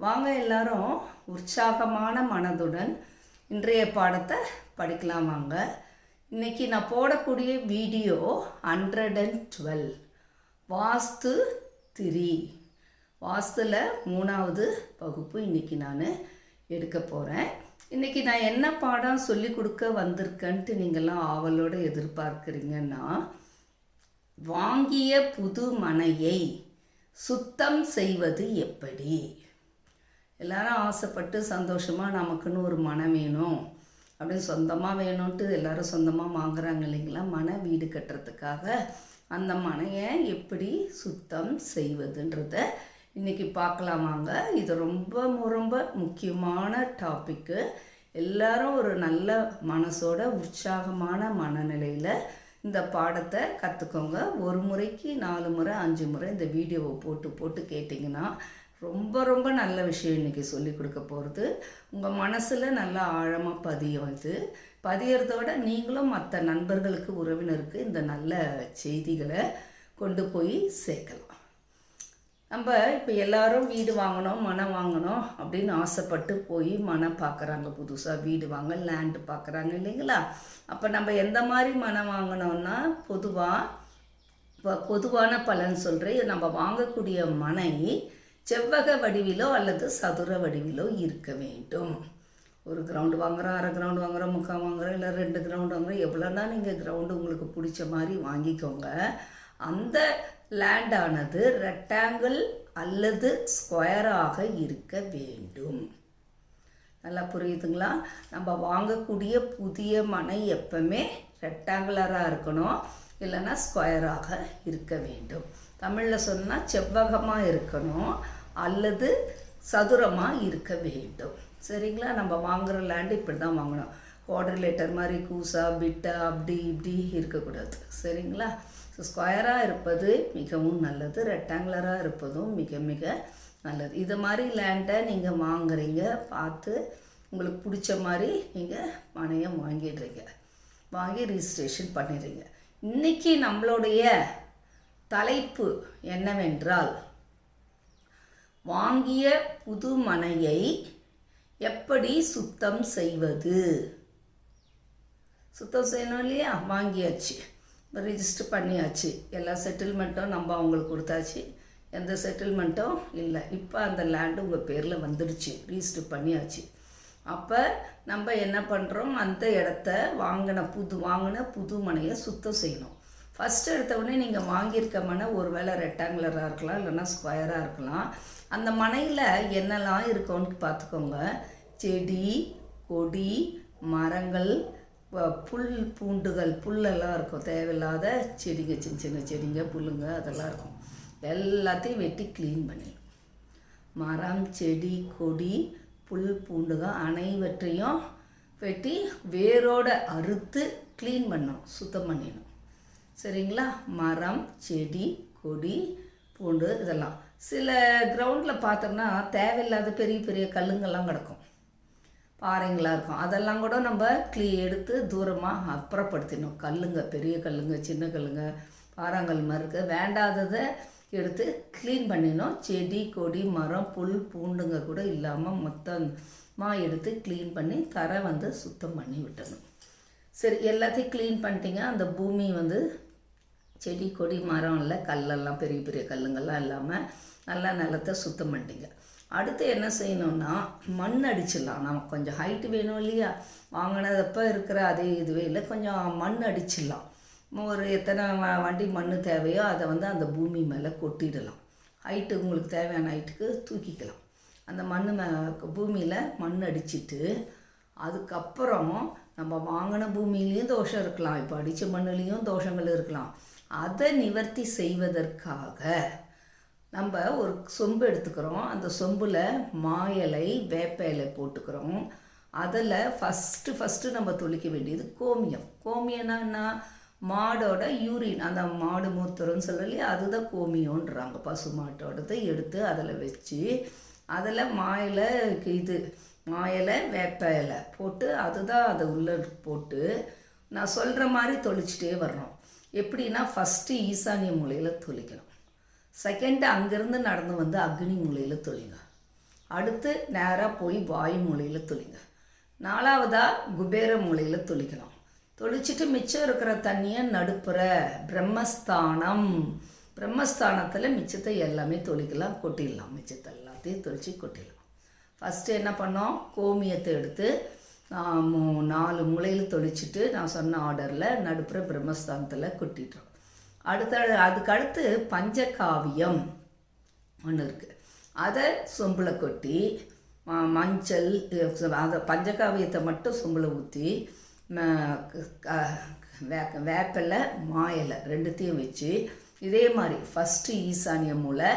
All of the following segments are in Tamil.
வாங்க எல்லாரும் உற்சாகமான மனதுடன் இன்றைய பாடத்தை படிக்கலாம் வாங்க. இன்னைக்கு நான் போடக்கூடிய video hundred and twelve vastu திரி. வாஸ்துல மூணாவது வகுப்பு இன்றைக்கி நான் எடுக்க போகிறேன் இன்றைக்கி நான் என்ன பாடம் சொல்லி கொடுக்க வந்திருக்கேன்ட்டு நீங்கள்லாம் ஆவலோடு எதிர்பார்க்குறீங்கன்னா வாங்கிய புது மனையை சுத்தம் செய்வது எப்படி? எல்லாரும் ஆசைப்பட்டு சந்தோஷமாக நமக்குன்னு ஒரு மனம் வேணும். அப்படின்னு சொந்தமாக வேணும்ன்ட்டு எல்லாரும் சொந்தமாக வாங்குறாங்க இல்லைங்களா? மன வீடு கட்டுறதுக்காக அந்த மனையை எப்படி சுத்தம் செய்வதுன்றத இன்றைக்கி பார்க்கலாமாங்க இது ரொம்ப ரொம்ப முக்கியமான டாப்பிக்கு எல்லாரும் ஒரு நல்ல மனசோட உற்சாகமான மனநிலையில் இந்த பாடத்தை கற்றுக்கோங்க ஒரு முறைக்கு நாலு முறை அஞ்சு முறை இந்த வீடியோவை போட்டு போட்டு கேட்டிங்கன்னா ரொம்ப ரொம்ப நல்ல விஷயம் இன்றைக்கி சொல்லி கொடுக்க போகிறது உங்கள் மனசில் நல்லா ஆழமாக பதியும் இது பதியறதோட நீங்களும் மற்ற நண்பர்களுக்கு உறவினருக்கு இந்த நல்ல செய்திகளை கொண்டு போய் சேர்க்கலாம். நம்ம இப்போ எல்லாரும் வீடு வாங்கணும் மனம் வாங்கணும் அப்படின்னு ஆசைப்பட்டு போய் மனம் பார்க்குறாங்க புதுசாக வீடு வாங்க லேண்டு பார்க்குறாங்க இல்லைங்களா? அப்போ நம்ம எந்த மாதிரி மனம் வாங்கினோம்னா பொதுவாக இப்போ பொதுவான பலன் சொல்கிறேன் நம்ம வாங்கக்கூடிய மனை செவ்வக வடிவிலோ அல்லது சதுர வடிவிலோ இருக்க வேண்டும். ஒரு கிரவுண்டு வாங்குகிறோம் அரை கிரவுண்டு வாங்குகிறோம் முக்கால் வாங்குறோம் இல்லை ரெண்டு கிரவுண்டு வாங்குறோம் எவ்வளோனா நீங்கள் கிரவுண்டு உங்களுக்கு பிடிச்ச மாதிரி வாங்கிக்கோங்க. அந்த லேண்டானது ரெக்டாங்கிள் அல்லது ஸ்கொயராக இருக்க வேண்டும். நல்லா புரியுதுங்களா? நம்ம வாங்கக்கூடிய புதிய மனை எப்பவுமே ரெக்டாங்குலராக இருக்கணும் இல்லைன்னா ஸ்கொயராக இருக்க வேண்டும். தமிழில் சொன்னால் செவ்வகமாக இருக்கணும். அல்லது சதுரமாக இருக்க வேண்டும். சரிங்களா? நம்ம வாங்குகிற லேண்டு இப்படி தான் வாங்கணும். குவாட்ரிலேட்டர் மாதிரி கூசா பிட்டா அப்படி இப்படி இருக்கக்கூடாது. சரிங்களா? ஸோ ஸ்கொயராக இருப்பது மிகவும் நல்லது. ரெக்டாங்குலராக இருப்பதும் மிக மிக நல்லது. இது மாதிரி லேண்டை நீங்கள் வாங்குறீங்க பார்த்து உங்களுக்கு பிடிச்ச மாதிரி நீங்கள் பணையம் வாங்கிடுறீங்க. வாங்கி ரிஜிஸ்ட்ரேஷன் பண்ணிடுறீங்க. இன்றைக்கி நம்மளுடைய தலைப்பு என்னவென்றால் வாங்கிய புது மனையை எப்படி சுத்தம் செய்வது? சுத்தம் செய்யணும் இல்லையா? வாங்கியாச்சு. ரிஜிஸ்டர் பண்ணியாச்சு. எல்லா செட்டில்மெண்ட்டும் நம்ம அவங்களுக்கு கொடுத்தாச்சு. எந்த செட்டில்மெண்ட்டும் இல்லை. இப்போ அந்த லேண்டு உங்கள் பேரில் வந்துடுச்சு. ரிஜிஸ்டர் பண்ணியாச்சு. அப்போ நம்ம என்ன பண்ணுறோம் அந்த இடத்த வாங்கின புது வாங்கின புது மனையை சுத்தம் செய்யணும். ஃபஸ்ட்டு எடுத்த உடனே நீங்கள் வாங்கியிருக்க மனை ஒரு வேளை ரெக்டாங்குலராக இருக்கலாம் இல்லைன்னா ஸ்கொயராக இருக்கலாம். அந்த மனையில் என்னெல்லாம் இருக்கும்னு பார்த்துக்கோங்க. செடி கொடி மரங்கள் புல் பூண்டுகள் புல்லெல்லாம் இருக்கும். தேவையில்லாத செடிங்க சின்ன சின்ன செடிங்க புல்லுங்க அதெல்லாம் இருக்கும். எல்லாத்தையும் வெட்டி க்ளீன் பண்ணிடும் மரம் செடி கொடி புல் பூண்டுகள் அனைவற்றையும் வெட்டி வேரோட அறுத்து க்ளீன் பண்ணணும். சுத்தம் பண்ணிடணும். சரிங்களா? மரம் செடி கொடி பூண்டு இதெல்லாம். சில கிரவுண்டில் பார்த்தோம்னா தேவையில்லாத பெரிய பெரிய கல்லுங்கள்லாம் கிடக்கும். பாறைங்களாக இருக்கும். அதெல்லாம் கூட நம்ம கிளீ எடுத்து தூரமாக அப்புறப்படுத்திடணும். கல்லுங்க பெரிய கல்லுங்க சின்ன கல்லுங்க பாறாங்கல் மாதிரி இருக்குது வேண்டாததை எடுத்து க்ளீன் பண்ணிடணும். செடி கொடி மரம் புல் பூண்டுங்க கூட இல்லாமல் மொத்தமாக எடுத்து க்ளீன் பண்ணி தரை வந்து சுத்தம் பண்ணி விட்டணும். சரி எல்லாத்தையும் க்ளீன் பண்ணிட்டீங்க. அந்த பூமி வந்து செடி கொடி மரம் இல்லை கல்லெல்லாம் பெரிய பெரிய கல்லுங்கள்லாம் இல்லாமல் நல்லா நிலத்தை சுத்தம் பண்ணிட்டீங்க அடுத்து என்ன செய்யணும்னா மண் அடிச்சிடலாம். நமக்கு கொஞ்சம் ஹைட்டு வேணும் இல்லையா? வாங்கினதப்போ இருக்கிற அதே இதுவே இல்லை. கொஞ்சம் மண் அடிச்சிடலாம். ஒரு எத்தனை வ- வண்டி மண் தேவையோ அதை வந்து அந்த பூமி மேலே கொட்டிடலாம். ஹைட்டு உங்களுக்கு தேவையான ஹைட்டுக்கு தூக்கிக்கலாம். அந்த மண் மே பூமியில் மண் அடிச்சிட்டு அதுக்கப்புறம் நம்ம வாங்கின பூமியிலையும் தோஷம் இருக்கலாம். இப்போ அடித்த மண்ணுலேயும் தோஷங்கள் இருக்கலாம். அதை நிவர்த்தி செய்வதற்காக நம்ம ஒரு சொம்பு எடுத்துக்கிறோம். அந்த சொம்பில் மா இலை வேப்ப இலை போட்டுக்கிறோம். அதில் ஃபஸ்ட்டு ஃபஸ்ட்டு நம்ம தொளிக்க வேண்டியது கோமியம். கோமியம்னா என்ன? மாடோட யூரின் அந்த மாடு மூத்திரம்னு சொல்லலையே அதுதான் கோமியம்ன்றாங்க. பசு மாட்டோடதை எடுத்து அதில் வச்சு அதில் மாயலை இது மாயலை வேப்ப இலை போட்டு அதுதான் அதை உள்ளே போட்டு நான் சொல்கிற மாதிரி தொளிச்சிட்டே வர்றோம் எப்படின்னா ஃபஸ்ட்டு ஈசானிய மூலையில் தொழிக்கணும் செகண்டு அங்கேருந்து நடந்து வந்து அக்னி மூலையில் தொழிங்க அடுத்து நேராக போய் வாயு மூலையில் தொழிங்க நாலாவதாக குபேர மூலையில் தொளிக்கணும் தொளிச்சிட்டு மிச்சம் இருக்கிற தண்ணியை நடுப்புற பிரம்மஸ்தானம். பிரம்மஸ்தானத்தில் மிச்சத்தை எல்லாமே தொளிக்கலாம் கொட்டிடலாம். மிச்சத்தை எல்லாத்தையும் தொளிச்சு கொட்டிடலாம். ஃபஸ்ட்டு என்ன பண்ணோம்? கோமியத்தை எடுத்து நாலு முளையில் தொளிச்சிட்டு நான் சொன்ன ஆர்டரில் நடுப்புற பிரம்மஸ்தானத்தில் கொட்டிட்டோம். அடுத்த அதுக்கு அடுத்து பஞ்சகாவியம் ஒன்று இருக்குது அதை சொம்பில் கொட்டி மஞ்சள் அதை பஞ்சகாவியத்தை மட்டும் சொம்பில் ஊற்றி வே வேப்பிலை மாயலை ரெண்டுத்தையும் வச்சு இதே மாதிரி ஃபஸ்ட்டு ஈசானிய மூளை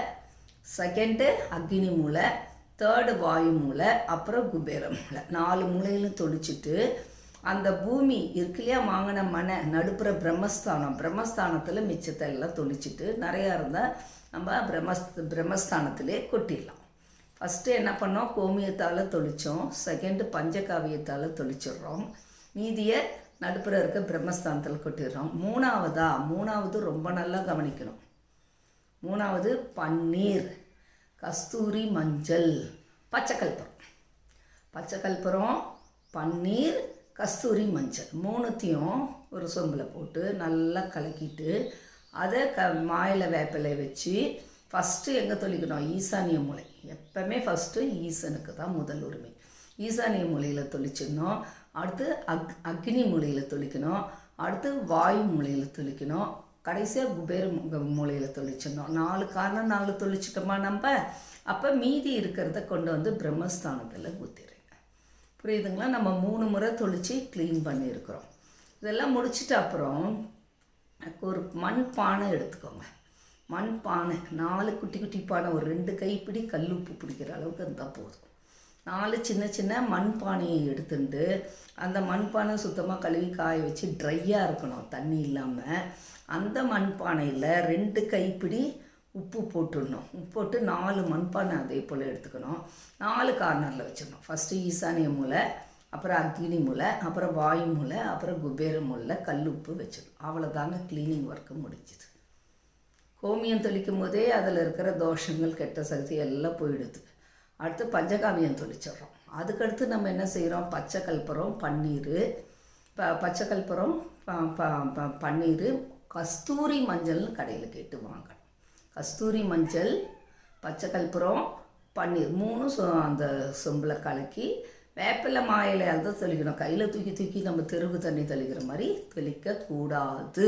செகண்டு அக்னி மூலை தேர்டு வாயு மூலை அப்புறம் குபேர மூலை நாலு மூலையிலும் தொடிச்சிட்டு அந்த பூமி இருக்கு இல்லையா வாங்கின மனை நடுப்புற பிரம்மஸ்தானம். பிரம்மஸ்தானத்தில் மிச்சத்தை எல்லாம் தொளிச்சிட்டு நிறையா இருந்தால் நம்ம பிரம்மஸ் பிரம்மஸ்தானத்திலே கொட்டிடலாம். ஃபஸ்ட்டு என்ன பண்ணோம்? கோமியத்தால் தொளித்தோம் செகண்டு பஞ்சகாவியத்தால் தொளிச்சிடுறோம் மீதியை நடுப்புற இருக்க பிரம்மஸ்தானத்தில் கொட்டிடுறோம். மூணாவதா? மூணாவது ரொம்ப நல்லா கவனிக்கணும். மூணாவது பன்னீர். கஸ்தூரி மஞ்சள். பச்சைக்கல்பரம். பச்சைக்கல்பரம் பன்னீர் கஸ்தூரி மஞ்சள். மூணுத்தையும் ஒரு சொம்பில் போட்டு நல்லா கலக்கிட்டு அதை க மாயில வேப்பிலை வச்சு ஃபஸ்ட்டு எங்கே தொளிக்கணும்? ஈசானிய மூலை எப்பவுமே ஃபஸ்ட்டு ஈசனுக்கு தான் முதல் உரிமை. ஈசானிய மூலையில் தொளிச்சிடணும். அடுத்து அக் அக்னி மூலையில் தொளிக்கணும். அடுத்து வாயு மூலையில் தொளிக்கணும். கடைசியாக குபேர மூலையில் தொளிச்சிடணும் நாலு காரணம் நாலு தொளிச்சிட்டோமா நம்ம? அப்போ மீதி இருக்கிறத கொண்டு வந்து பிரம்மஸ்தானத்தில் ஊற்றிடுங்க புரியுதுங்களா? நம்ம மூணு முறை தொளித்து க்ளீன் பண்ணியிருக்கிறோம். இதெல்லாம் முடிச்சிட்ட அப்புறம் ஒரு மண் பானை எடுத்துக்கோங்க. மண் பானை நாலு குட்டி குட்டி பானை ஒரு ரெண்டு கைப்பிடி உப்பு பிடிக்கிற அளவுக்கு இருந்தால் போதும். நாலு சின்ன சின்ன மண்பானையை எடுத்துட்டு அந்த மண்பானை சுத்தமாக கழுவி காய வச்சு ட்ரையாக இருக்கணும் தண்ணி இல்லாமல் அந்த மண்பானையில் ரெண்டு கைப்பிடி உப்பு போட்டுடணும். உப்பு போட்டு நாலு மண்பானை அதே போல் எடுத்துக்கணும். நாலு கார்னரில் வச்சிடணும். ஃபஸ்ட்டு ஈசானிய மூலை அப்புறம் அக்னி மூலை அப்புறம் வாயு மூலை அப்புறம் குபேர மூலை கல் உப்பு வச்சிடணும். அவ்வளோதாங்க க்ளீனிங் ஒர்க்கு முடிஞ்சுது. கோமியம் தெளிக்கும் போதே அதில் இருக்கிற தோஷங்கள் கெட்ட சக்தி எல்லாம் போயிடுது. அடுத்து பஞ்சகாவியம் தொளிச்சிடுறோம். அதுக்கடுத்து நம்ம என்ன செய்கிறோம் பச்சை கல்பரம் பன்னீர் ப பச்சை கல்பரம் ப- ப- ப- பன்னீர் கஸ்தூரி மஞ்சள்னு கடையில் கேட்டு வாங்கணும் கஸ்தூரி மஞ்சள் பச்சை கல்பரம் பன்னீர் மூணும் சொ அந்த சொம்பில் கலக்கி வேப்பிலை மாயிலையால் தான் தெளிக்கணும். கையில் தூக்கி தூக்கி நம்ம தெருவு தண்ணி தெளிக்கிற மாதிரி தெளிக்கக்கூடாது.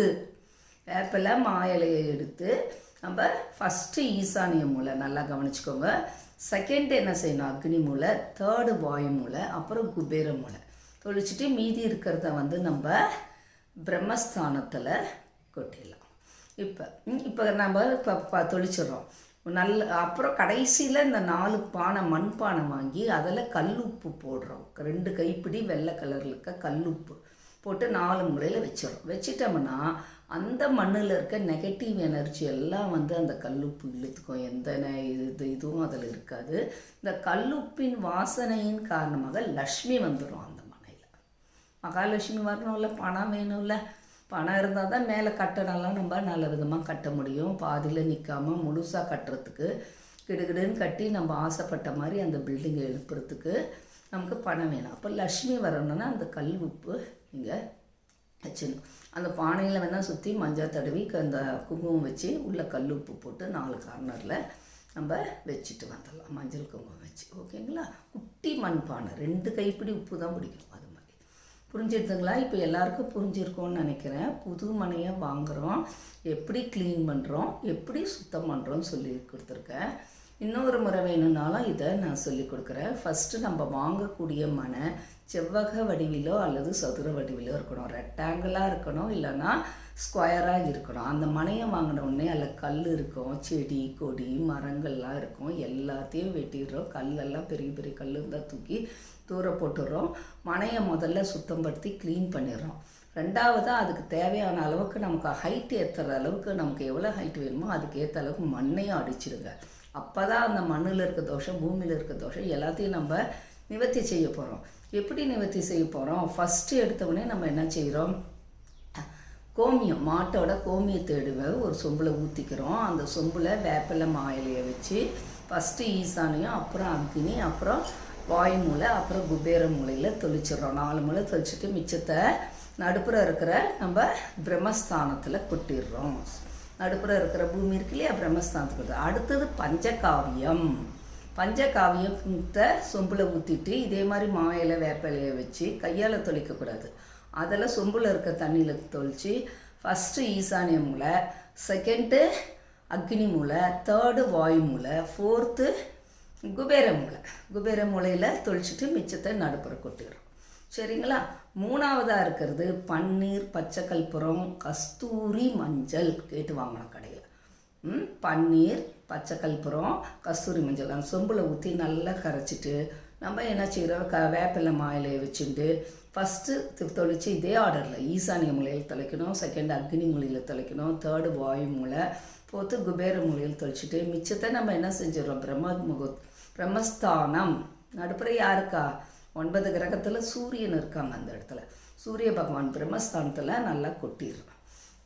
வேப்பிலை மாயிலையை எடுத்து நம்ம ஃபஸ்ட்டு ஈசானிய மூலை நல்லா கவனிச்சுக்கோங்க. செகண்ட் என்ன செய்யணும்? அக்னி மூலை தேர்டு வாயு மூலை அப்புறம் குபேர மூலை தொழிச்சுட்டு மீதி இருக்கிறத வந்து நம்ம பிரம்மஸ்தானத்தில் கொட்டிடலாம். இப்போ இப்போ நம்ம இப்போ ப தொளிச்சிடுறோம் நல்ல அப்புறம் கடைசியில் இந்த நாலு பானை மண் பானை வாங்கி அதில் கல்லுப்பு போடுறோம். ரெண்டு கைப்பிடி வெள்ளை கலரில் இருக்க கல்லுப்பு போட்டு நாலு முறையில் வச்சிடறோம். வச்சிட்டோம்னா அந்த மண்ணில் இருக்க நெகட்டிவ் எனர்ஜி எல்லாம் வந்து அந்த கல்லுப்பு இழுத்துக்கும். எந்த இது இதுவும் அதில் இருக்காது. இந்த கல்லுப்பின் வாசனையின் காரணமாக லக்ஷ்மி வந்துடும் அந்த மனையில் மகாலட்சுமி வரணும்ல பணம் வேணும்ல. பணம் இருந்தால் தான் மேலே கட்டணம்லாம் நம்ம நல்ல விதமாக கட்ட முடியும். பாதியில் நிற்காமல் முழுசாக கட்டுறதுக்கு கிடுகிடுன்னு கட்டி நம்ம ஆசைப்பட்ட மாதிரி அந்த பில்டிங்கை எழுப்புறதுக்கு நமக்கு பணம் வேணும். அப்போ லக்ஷ்மி வரணும்னா அந்த கல் உப்பு நீங்கள் வச்சிடணும். அந்த பானையில் வேணால் சுற்றி மஞ்சள் தடவி க- அந்த குங்குமம் வச்சு உள்ளே கல் உப்பு போட்டு நாலு கார்னரில் நம்ம வச்சுட்டு வந்துடலாம். மஞ்சள் குங்குமம் வச்சு. ஓகேங்களா குட்டி மண் பானை. ரெண்டு கைப்பிடி உப்பு தான் பிடிக்கும் அது மாதிரி. புரிஞ்சிருதுங்களா? இப்போ எல்லாருக்கும் புரிஞ்சிருக்கும்னு நினைக்கிறேன். புது மனையை வாங்குகிறோம் எப்படி க்ளீன் பண்ணுறோம் எப்படி சுத்தம் பண்ணுறோம்னு சொல்லி கொடுத்துருக்கேன். இன்னொரு முறை வேணும்னாலும் இதை நான் சொல்லி கொடுக்குறேன். ஃபஸ்ட்டு நம்ம வாங்கக்கூடிய மனை செவ்வக வடிவிலோ அல்லது சதுர வடிவிலோ இருக்கணும். ரெக்டாங்கிளாக இருக்கணும் இல்லைன்னா ஸ்கொயராக இருக்கணும். அந்த மனையை வாங்கின உடனே அதில் கல் இருக்கும். செடி கொடி மரங்கள்லாம் இருக்கும். எல்லாத்தையும் வெட்டிடுறோம். கல்லெல்லாம் பெரிய பெரிய கல் இருந்தால் தூக்கி தூர போட்டுடுறோம். மனையை முதல்ல சுத்தப்படுத்தி க்ளீன் பண்ணிடுறோம். ரெண்டாவதாக அதுக்கு தேவையான அளவுக்கு நமக்கு ஹைட் ஏற்றுற அளவுக்கு நமக்கு எவ்வளோ ஹைட் வேணுமோ அதுக்கு ஏற்ற அளவுக்கு மண்ணையும் அடிச்சிடுங்க. அப்போ தான் அந்த மண்ணில் இருக்க தோஷம் பூமியில் இருக்க தோஷம் எல்லாத்தையும் நம்ம நிவர்த்தி செய்ய போகிறோம் எப்படி நிவர்த்தி செய்ய போகிறோம் ஃபஸ்ட்டு எடுத்தவுடனே நம்ம என்ன செய்கிறோம் கோமியம் மாட்டோட கோமியத்தை எடுவை ஒரு சொம்பில் ஊற்றிக்கிறோம் அந்த சொம்பில் வேப்பிலை மாயிலையை வச்சு ஃபஸ்ட்டு ஈசானையும் அப்புறம் அக்னி அப்புறம் வாய் மூளை அப்புறம் குபேர மூலையில் தொளிச்சிடுறோம். நாலு மூலை தொளிச்சிட்டு மிச்சத்தை நடுப்புற இருக்கிற நம்ம பிரம்மஸ்தானத்தில் கொட்டிடுறோம். நடுப்புற இருக்கிற பூமி இருக்கு இல்லையா பிரம்மஸ்தானத்துக்கு அடுத்தது பஞ்சகாவியம். பஞ்சகாவியம் சொம்பில் ஊற்றிட்டு இதே மாதிரி மாயில வேப்பிலையை வச்சு கையால் தொளிக்கக்கூடாது அதில் சொம்பில் இருக்க தண்ணியில் தொளித்து ஃபஸ்ட்டு ஈசானிய மூலை செகண்டு அக்னி மூலை தேர்டு வாயு மூலை ஃபோர்த்து குபேர மூளை. குபேர மூலையில் தொளிச்சிட்டு மிச்சத்தை நடுப்புற கொட்டிடுறோம். சரிங்களா? மூணாவதாக இருக்கிறது பன்னீர் பச்சை கற்பூரம் கஸ்தூரி மஞ்சள். கேட்டு வாங்கணும் கடையில். ம்? பன்னீர் பச்சை கற்பூரம் கஸ்தூரி மஞ்சள். அந்த சொம்பில் ஊற்றி நல்லா கரைச்சிட்டு நம்ம என்ன செய்கிறோம் க வேப்பிலை மாயிலையை வச்சுட்டு ஃபஸ்ட்டு தொளித்து இதே ஆர்டரில் ஈசானிய மூலையில் தொலைக்கணும் செகண்ட் அக்னி மூலையில் தொலைக்கணும் தேர்டு வாயு மூலை போத்து குபேர மூலையில் தொலைச்சிட்டு மிச்சத்தை நம்ம என்ன செஞ்சிடறோம்? பிரம்ம முகு பிரம்மஸ்தானம். நடுப்புற யாருக்கா? ஒன்பது கிரகத்தில் சூரியன் இருக்காங்க அந்த இடத்துல. சூரிய பகவான் பிரம்மஸ்தானத்தில் நல்லா கொட்டிடுறோம்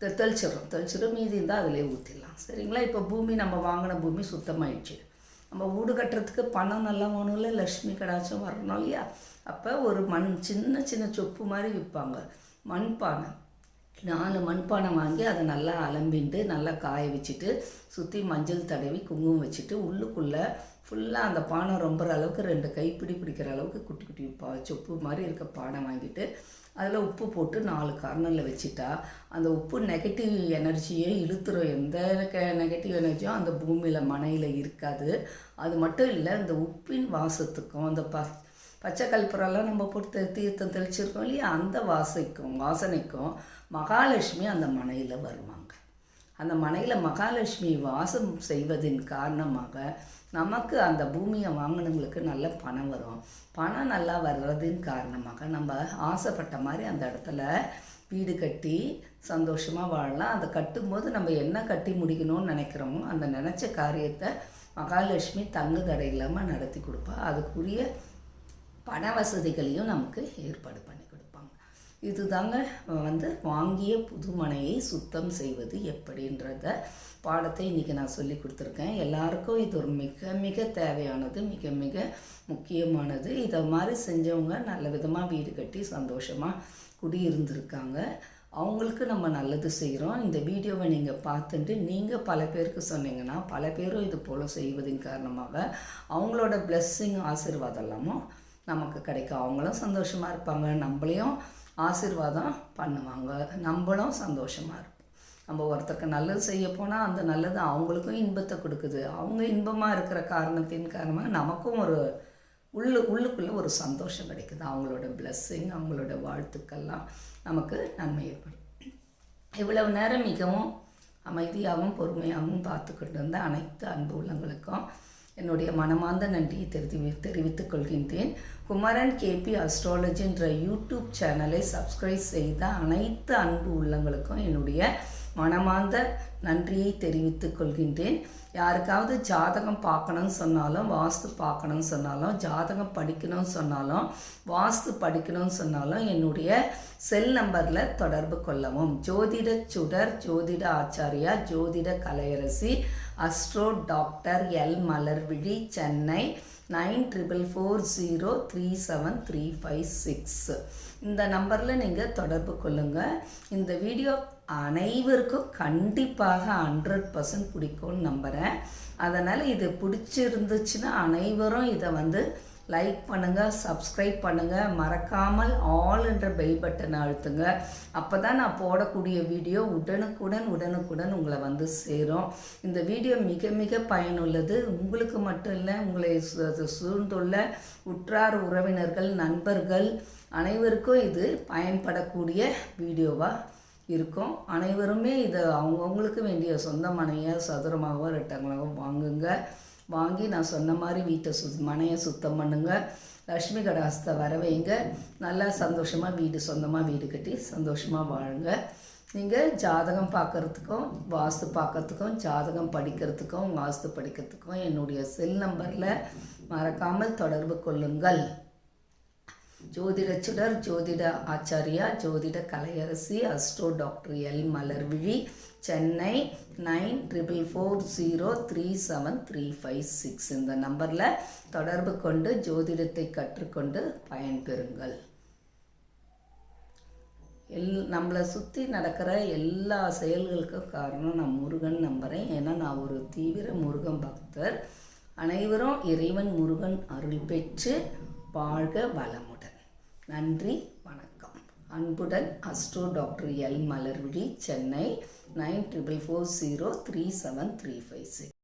தெளிச்சிடுறோம். தெளிச்சிடும் மீதி இருந்தால் அதிலே ஊற்றிடலாம் சரிங்களா? இப்போ பூமி நம்ம வாங்கின பூமி சுத்தமாயிடுச்சு. நம்ம வீடு கட்டுறதுக்கு பணம் நல்லா வேணும்ல லக்ஷ்மி கடாச்சம் வரணும் இல்லையா? அப்போ ஒரு மண் சின்ன சின்ன சொப்பு மாதிரி விற்பாங்க. மண்பானை. நாலு மண்பானை வாங்கி அதை நல்லா அலம்பிண்டு நல்லா காய வச்சுட்டு சுற்றி மஞ்சள் தடவி குங்குமம் வச்சுட்டு உள்ளுக்குள்ளே ஃபுல்லாக அந்த பானை ரொம்புற அளவுக்கு ரெண்டு கைப்பிடி பிடிக்கிற அளவுக்கு குட்டி குட்டி பா சொப்பு மாதிரி இருக்க பானை வாங்கிட்டு அதில் உப்பு போட்டு நாலு கார்னரில் வச்சுட்டா அந்த உப்பு நெகட்டிவ் எனர்ஜியை இழுத்துரும். எந்த நெகட்டிவ் எனர்ஜியும் அந்த பூமியில் மனையில் இருக்காது. அது மட்டும் இல்லை இந்த உப்பின் வாசத்துக்கும் அந்த ப பச்சை கல்பரெல்லாம் நம்ம போட்டு தீர்த்தம் தெளிச்சிருக்கோம் இல்லையா? அந்த வாசைக்கும் வாசனைக்கும் மகாலட்சுமி அந்த மனையில் வருவாங்க. அந்த மனையில் மகாலட்சுமி வாசம் செய்வதின் காரணமாக நமக்கு அந்த பூமியை வாங்கினவங்களுக்கு நல்ல பணம் வரும். பணம் நல்லா வர்றதுன்னு காரணமாக நம்ம ஆசைப்பட்ட மாதிரி அந்த இடத்துல வீடு கட்டி சந்தோஷமாக வாழலாம். அதை கட்டும்போது நம்ம என்ன கட்டி முடிக்கணும்னு நினைக்கிறோமோ அந்த நினச்ச காரியத்தை மகாலட்சுமி தங்கு தடை இல்லாமல் நடத்தி கொடுப்பா. அதுக்குரிய பண வசதிகளையும் நமக்கு ஏற்பாடு பண்ணி இது இதுதாங்க வந்து வாங்கிய புதுமனையை சுத்தம் செய்வது எப்படின்றத பாடத்தை இன்றைக்கி நான் சொல்லி கொடுத்துருக்கேன். எல்லாருக்கும் இது ஒரு மிக மிக தேவையானது மிக மிக முக்கியமானது. இதை மாதிரி செஞ்சவங்க நல்ல விதமாக வீடு கட்டி சந்தோஷமாக குடியிருந்திருக்காங்க. அவங்களுக்கு நம்ம நல்லது செய்கிறோம் இந்த வீடியோவை நீங்கள் பார்த்துட்டு நீங்கள் பல பேருக்கு சொன்னீங்கன்னா பல பேரும் இது போல் செய்வதன் காரணமாக அவங்களோட பிளெஸ்ஸிங் ஆசீர்வாதம் எல்லாமும் நமக்கு கிடைக்கும். அவங்களும் சந்தோஷமாக இருப்பாங்க. நம்மளையும் ஆசீர்வாதம் பண்ணுவாங்க. நம்மளும் சந்தோஷமாக இருப்போம். நம்ம ஒருத்தருக்கு நல்லது செய்ய போனால் அந்த நல்லது அவங்களுக்கும் இன்பத்தை கொடுக்குது. அவங்க இன்பமாக இருக்கிற காரணத்தின் காரணமாக நமக்கும் ஒரு உள்ளு உள்ளுக்குள்ளே ஒரு சந்தோஷம் கிடைக்குது. அவங்களோட பிளஸ்ஸிங் அவங்களோட வாழ்த்துக்கள்லாம் நமக்கு நன்மை ஏற்படும். இவ்வளவு நேரம் மிகவும் அமைதியாகவும் பொறுமையாகவும் பார்த்துக்கிட்டு இருந்த அனைத்து அன்பு உள்ளங்களுக்கும் என்னுடைய மனமார்ந்த நன்றியை தெரிவி தெரிவித்துக் கொள்கின்றேன். குமரன் கேபி அஸ்ட்ராலஜின்ற யூடியூப் சேனலை சப்ஸ்கிரைப் செய்த அனைத்து அன்பு உள்ளங்களுக்கும் என்னுடைய மனமார்ந்த நன்றியை தெரிவித்துக் கொள்கின்றேன். யாருக்காவது ஜாதகம் பார்க்கணும்னு சொன்னாலும் வாஸ்து பார்க்கணும்னு சொன்னாலும் ஜாதகம் படிக்கணும்னு சொன்னாலும் வாஸ்து படிக்கணும்னு சொன்னாலும் என்னுடைய செல் நம்பரில் தொடர்பு கொள்ளவும். ஜோதிட சுடர் ஜோதிட ஆச்சாரியா ஜோதிட Kalaiyarasi astro doctor L Malarvizhi Chennai nine triple four zero three seven three five six. இந்த நம்பரில் நீங்கள் தொடர்பு கொள்ளுங்கள் இந்த வீடியோ அனைவருக்கும் கண்டிப்பாக ஹண்ட்ரட் பர்சன்ட் பிடிக்கும்னு நம்புகிறேன் அதனால் இது பிடிச்சிருந்துச்சுன்னா அனைவரும் இதை வந்து லைக் பண்ணுங்கள் சப்ஸ்கிரைப் பண்ணுங்கள் மறக்காமல் ஆல் என்ற பெல் பட்டனை அழுத்துங்க. அப்போ தான் நான் போடக்கூடிய வீடியோ உடனுக்குடன் உடனுக்குடன் உங்களை வந்து சேரும். இந்த வீடியோ மிக மிக பயனுள்ளது. உங்களுக்கு மட்டும் இல்லை உங்களை சு- சூழ்ந்துள்ள உற்றார் உறவினர்கள் நண்பர்கள் அனைவருக்கும் இது பயன்படக்கூடிய வீடியோவாக இருக்கும். அனைவருமே இதை அவங்கவுங்களுக்கு வேண்டிய சொந்த மனையை சதுரமாகவோ ரெட்டங்களாகவோ வாங்குங்க. வாங்கி நான் சொன்ன மாதிரி வீட்டை சு மனையை சுத்தம் பண்ணுங்கள் லக்ஷ்மி கடாசத்தை வரவைங்க. நல்லா சந்தோஷமாக வீடு சொந்தமாக வீடு கட்டி சந்தோஷமாக வாழுங்க. நீங்கள் ஜாதகம் பார்க்குறதுக்கும் வாஸ்து பார்க்கறதுக்கும் ஜாதகம் படிக்கிறதுக்கும் வாஸ்து படிக்கிறதுக்கும் என்னுடைய செல் நம்பரில் மறக்காமல் தொடர்பு கொள்ளுங்கள். ஜோதிட சுடர் ஜோதிட ஆச்சாரியா ஜோதிட Kalaiyarasi astro doctor L. Malarvizhi Chennai nine triple four zero three seven three five six. இந்த நம்பரில் தொடர்பு கொண்டு ஜோதிடத்தை கற்றுக்கொண்டு பயன்பெறுங்கள். எல் நம்மளை சுற்றி நடக்கிற எல்லா செயல்களுக்கும் காரணம் நான் முருகன் நம்புகிறேன் ஏன்னா நான் ஒரு தீவிர முருகன் பக்தர். அனைவரும் இறைவன் முருகன் அருள் பெற்று வாழ்க வளமுடன். நன்றி வணக்கம். அன்புடன் astro doctor L Malarvizhi Chennai nine triple four zero three seven three five six.